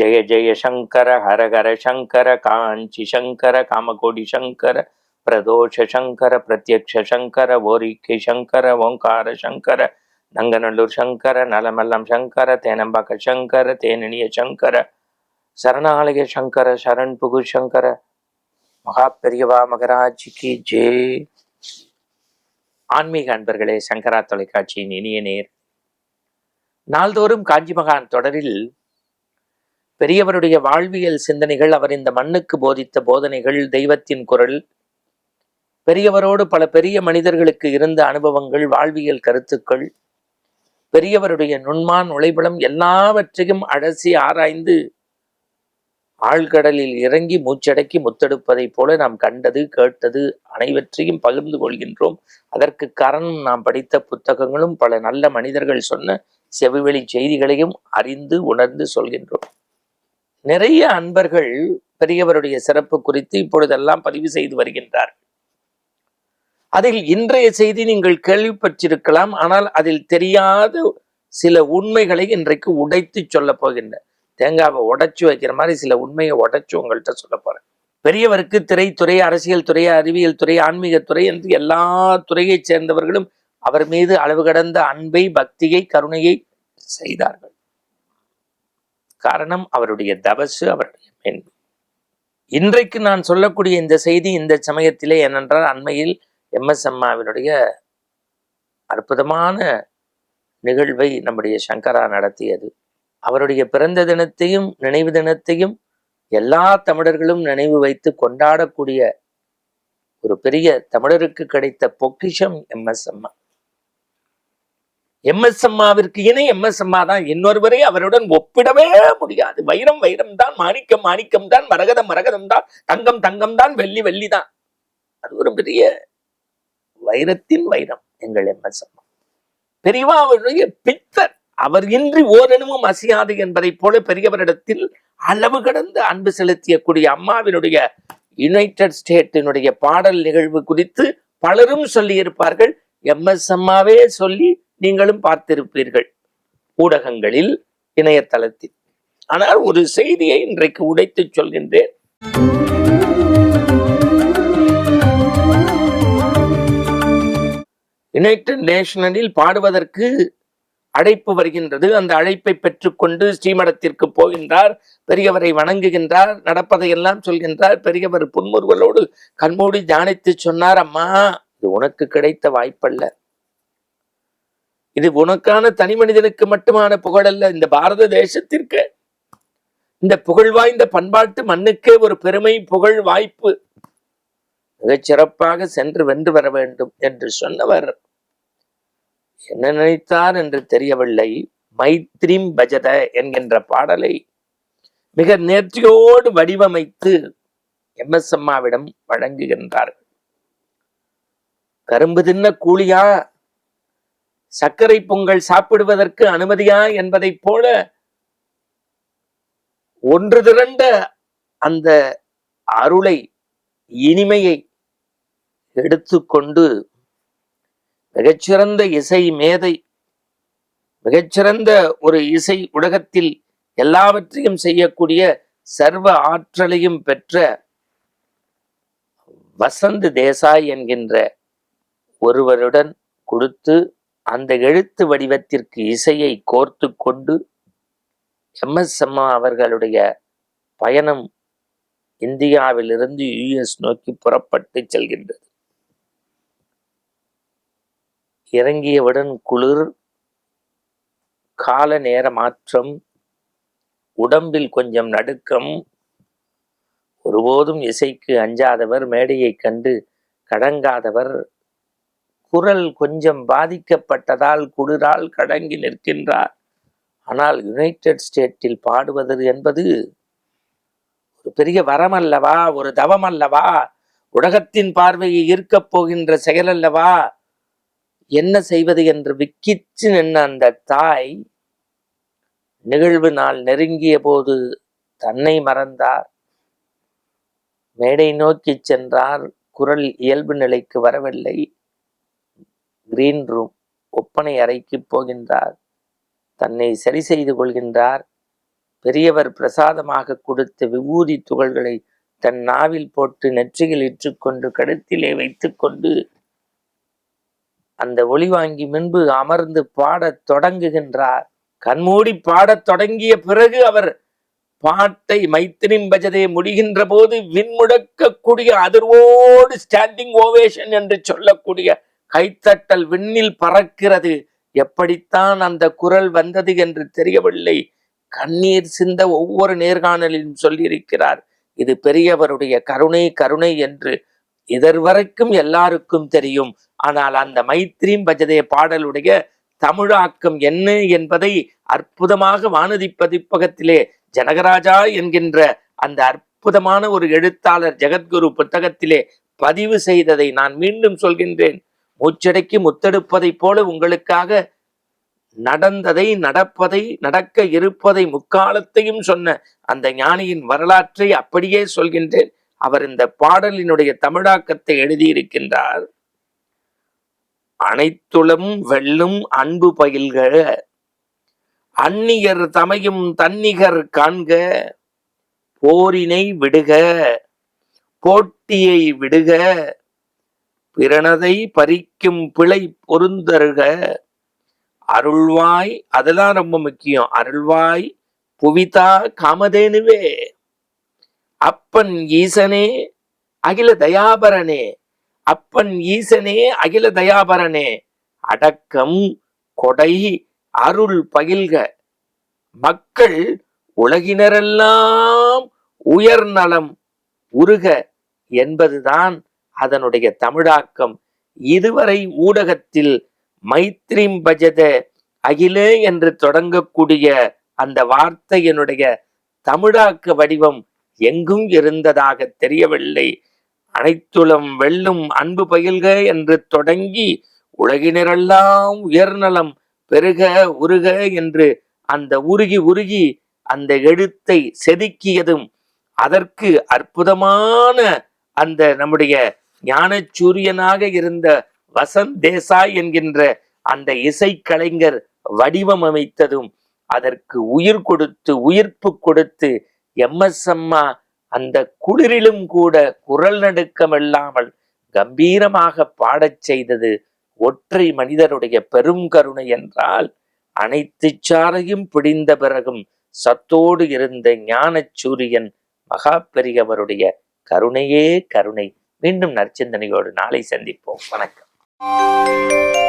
ஜெய ஜெய சங்கர ஹரஹர சங்கர காஞ்சி சங்கர காமகோடி சங்கர பிரதோஷ சங்கர பிரத்யக்ஷ சங்கர ஓரிக்கை சங்கர ஓங்கார சங்கர நங்கநல்லூர் சங்கர நலமல்லம் சங்கர தேனம்பாக்க சங்கர தேனணிய சங்கர சரணாலய சங்கர சரண் புகு சங்கர. மகா பெரியவா மகராஜிக்கு ஜே. ஆன்மீக அன்பர்களே சங்கரா தொலைக்காட்சியின் இனிய நேர். நாள்தோறும் காஞ்சி மகான் தொடரில் பெரியவருடைய வாழ்வியல் சிந்தனைகள் அவர் இந்த மண்ணுக்கு போதித்த போதனைகள் தெய்வத்தின் குரல் பெரியவரோடு பல பெரிய மனிதர்களுக்கு இருந்த அனுபவங்கள் வாழ்வியல் கருத்துக்கள் பெரியவருடைய நுண்மான் உழைபலம் எல்லாவற்றையும் அழசி ஆராய்ந்து ஆழ்கடலில் இறங்கி மூச்சடக்கி முத்தெடுப்பதைப் போல நாம் கண்டது கேட்டது அனைவற்றையும் பகிர்ந்து கொள்கின்றோம். அதற்கு காரணம் நாம் படித்த புத்தகங்களும் பல நல்ல மனிதர்கள் சொன்ன செவிவெளி செய்திகளையும் அறிந்து உணர்ந்து சொல்கின்றோம். நிறைய அன்பர்கள் பெரியவருடைய சிறப்பு குறித்து இப்பொழுதெல்லாம் பதிவு செய்து வருகின்றார் அதில் இன்றைய செய்தி நீங்கள் கேள்விப்பட்டிருக்கலாம் ஆனால் அதில் தெரியாத சில உண்மைகளை இன்றைக்கு உடைத்து சொல்ல போகின்ற தேங்காவை உடைச்சு வைக்கிற மாதிரி சில உண்மையை உடைச்சு உங்கள்கிட்ட சொல்ல போறேன். பெரியவருக்கு திரைத்துறை அரசியல் துறை அறிவியல் துறை ஆன்மீக துறை என்று எல்லா துறையைச் சேர்ந்தவர்களும் அவர் மீது அளவு கடந்த அன்பை பக்தியை கருணையை செய்தார்கள். காரணம் அவருடைய தபசு அவருடைய மேன்மை இன்றைக்கு நான் சொல்லக்கூடிய இந்த செய்தி இந்த சமயத்திலே ஏனென்றால் அண்மையில் எம். எஸ். அம்மாவினுடைய அற்புதமான நிகழ்வை நம்முடைய சங்கரா நடத்தியது. அவருடைய பிறந்த தினத்தையும் நினைவு தினத்தையும் எல்லா தமிழர்களும் நினைவு வைத்து கொண்டாடக்கூடிய ஒரு பெரிய தமிழருக்கு கிடைத்த பொக்கிஷம் எம். எஸ். அம்மா. எம் எஸ் அம்மாவிற்கு இணை எம் எஸ் அம்மா தான் இன்னொருவரை அவருடன் ஒப்பிடவே முடியாது. வைரம் வைரம் தான் மாணிக்கம் மாணிக்கம் தான் மரகதம் மரகதம் தான் தங்கம் தங்கம் தான் வெள்ளி வெள்ளி தான். அது ஒரு பெரிய வைரத்தின் வைரம் எங்கள் எம் அம்மா. பெரியவா அவருடைய பித்தர் அவர் இன்றி ஓரணுவும் அசையாது என்பதைப் போல பெரியவரிடத்தில் அளவு கடந்த அன்பு செலுத்தியக்கூடிய அம்மாவினுடைய யுனைடெட் ஸ்டேட்டினுடைய பாடல் நிகழ்வு குறித்து பலரும் சொல்லியிருப்பார்கள். எம் எஸ் அம்மாவே சொல்லி நீங்களும் பார்த்திருப்பீர்கள் ஊடகங்களில் இணையதளத்தில். ஆனால் ஒரு செய்தியை இன்றைக்கு உடைத்து சொல்கின்றேன். யுனைடெட் நேஷனலில் பாடுவதற்கு அழைப்பு வருகின்றது. அந்த அழைப்பை பெற்றுக்கொண்டு ஸ்ரீமடத்திற்கு போகின்றார். பெரியவரை வணங்குகின்றார். நடப்பதையெல்லாம் சொல்கின்றார். பெரியவர் புன்முறுவலோடு கண்மூடி தியானித்து சொன்னார் அம்மா இது உனக்கு கிடைத்த வாய்ப்பல்ல. இது உனக்கான தனி மனிதனுக்கு மட்டுமான புகழல்ல. இந்த பாரத தேசத்திற்கு இந்த புகழ் வாய்ந்த பண்பாட்டு மண்ணுக்கே ஒரு பெருமை புகழ் வாய்ப்பு மிகச் சிறப்பாக சென்று வென்று வர வேண்டும் என்று சொன்னவர். என்ன நினைத்தார் என்று தெரியவில்லை. மைத்ரீம் பஜத என்கின்ற பாடலை மிக நேர்த்தியோடு வடிவமைத்து எம் எஸ் அம்மாவிடம் வழங்குகின்றார்கள் கரும்பு தின்ன கூலியா சர்க்கரை பொங்கல் சாப்பிடுவதற்கு அனுமதியா என்பதைப் போல ஒன்று திரண்ட அந்த அருளை இனிமையை எடுத்துக்கொண்டு மிகச்சிறந்த இசை மேதை மிகச்சிறந்த ஒரு இசை உலகத்தில் எல்லாவற்றையும் செய்யக்கூடிய சர்வ ஆற்றலையும் பெற்ற வசந்த் தேசாய் என்கின்ற ஒருவருடன் கொடுத்து அந்த எழுத்து வடிவத்திற்கு இசையை கோர்த்து கொண்டு எம் எஸ் அம்மா அவர்களுடைய பயணம் இந்தியாவிலிருந்து யுஎஸ் நோக்கி புறப்பட்டு செல்கின்றது. இறங்கியவுடன் குளிர் கால நேர மாற்றம் உடம்பில் கொஞ்சம் நடுக்கம் ஒருபோதும் இசைக்கு அஞ்சாதவர் மேடையைக் கண்டு கடங்காதவர் குரல் கொஞ்சம் பாதிக்கப்பட்டதால் குளிரால் கடங்கி நிற்கின்றார். ஆனால் யுனைடெட் ஸ்டேட்டில் பாடுவது என்பது ஒரு பெரிய வரம் அல்லவா ஒரு தவம் அல்லவா உலகத்தின் பார்வையை ஈர்க்கப் போகின்ற செயல் அல்லவா என்ன செய்வது என்று விக்கிச்சு நின்ற அந்த தாய் நிகழ்வு நாள் நெருங்கிய போது தன்னை மறந்தார். மேடை நோக்கி சென்றார். குரல் இயல்பு நிலைக்கு வரவில்லை. கிரீன் ரூம் ஒப்பனை அறைக்கு போகின்றார். தன்னை சரி செய்து கொள்கின்றார். பெரியவர் பிரசாதமாக கொடுத்த விபூதி துகள்களை தன் நாவில் போட்டு நெற்றியில் இற்றுக்கொண்டு கழுத்திலே வைத்துக்கொண்டு அந்த ஒளி வாங்கி முன்பு அமர்ந்து பாடத் தொடங்குகின்றார். கண்மூடி பாடத் தொடங்கிய பிறகு அவர் பாட்டை மைத்திரின் பஜதே முடிகின்ற போது விண்முடக்கக்கூடிய அதிர்வோடு ஸ்டாண்டிங் ஓவேஷன் என்று சொல்லக்கூடிய கைத்தட்டல் விண்ணில் பறக்கிறது. எப்படித்தான் அந்த குரல் வந்தது என்று தெரியவில்லை. கண்ணீர் சிந்த ஒவ்வொரு நேர்காணலிலும் சொல்லியிருக்கிறார் இது பெரியவருடைய கருணை கருணை என்று இதர்வரைக்கும் எல்லாருக்கும் தெரியும். ஆனால் அந்த மைத்ரீம் பஜதே பாடலுடைய தமிழாக்கம் என்ன என்பதை அற்புதமாக வானதி பதிப்பகத்திலே ஜனகராஜா என்கின்ற அந்த அற்புதமான ஒரு எழுத்தாளர் ஜெகத்குரு புத்தகத்திலே பதிவு செய்ததை நான் மீண்டும் சொல்கின்றேன். மூச்சடைக்கு முத்தெடுப்பதைப் போல உங்களுக்காக நடந்ததை நடப்பதை நடக்க இருப்பதை முக்காலத்தையும் சொன்ன அந்த ஞானியின் வரலாற்றை அப்படியே சொல்கின்றேன். அவர் இந்த பாடலினுடைய தமிழாக்கத்தை எழுதியிருக்கின்றார். அனைத்துளம் வெல்லும் அன்பு பயில்க அந்நியர் தமையும் தன்னிகர் காண்க போரினை விடுக போட்டியை விடுக பிறனதை பறிக்கும் பிழை பொருந்தருக. அருள்வாய் அதெல்லாம் ரொம்ப முக்கியம். அருள்வாய் புவிதா காமதேனுவே. அப்பன் ஈசனே அகில தயாபரனே. அப்பன் ஈசனே அகில தயாபரனே. அடக்கம் கொடை அருள் பகில்க. மக்கள் உலகினரெல்லாம் உயர் நலம் உருக என்பதுதான் அதனுடைய தமிழாக்கம் இதுவரை ஊடகத்தில் மைத்ரீம் பஜத அகிலே என்று தொடங்கக்கூடிய அந்த வார்த்தையினுடைய தமிழாக்க வடிவம் எங்கும் இருந்ததாக தெரியவில்லை. அனைத்துலம் வெல்லும் அன்பு பயில்க என்று தொடங்கி உலகினரெல்லாம் உயர்நலம் பெருக உருக என்று அந்த உருகி உருகி அந்த எழுத்தை செதுக்கியதும் அதற்கு அற்புதமான அந்த நம்முடைய ஞானச்சூரியனாக இருந்த வசந்த் தேசாய் என்கின்ற அந்த இசைக்கலைஞர் வடிவம் அமைத்ததும் அதற்கு உயிர் கொடுத்து உயிர்ப்பு கொடுத்து எம் எஸ் அம்மா அந்த குளிரிலும் கூட குரல் நடுக்கம் இல்லாமல் கம்பீரமாக பாடச் செய்தது ஒற்றை மனிதருடைய பெரும் கருணை என்றால் அனைத்து சாரையும் பிடிந்த பிறகும் சத்தோடு இருந்த ஞானச்சூரியன் மகா பெரியவருடைய கருணையே கருணை. மீண்டும் நற்சிந்தனையோடு நாளை சந்திப்போம். வணக்கம்.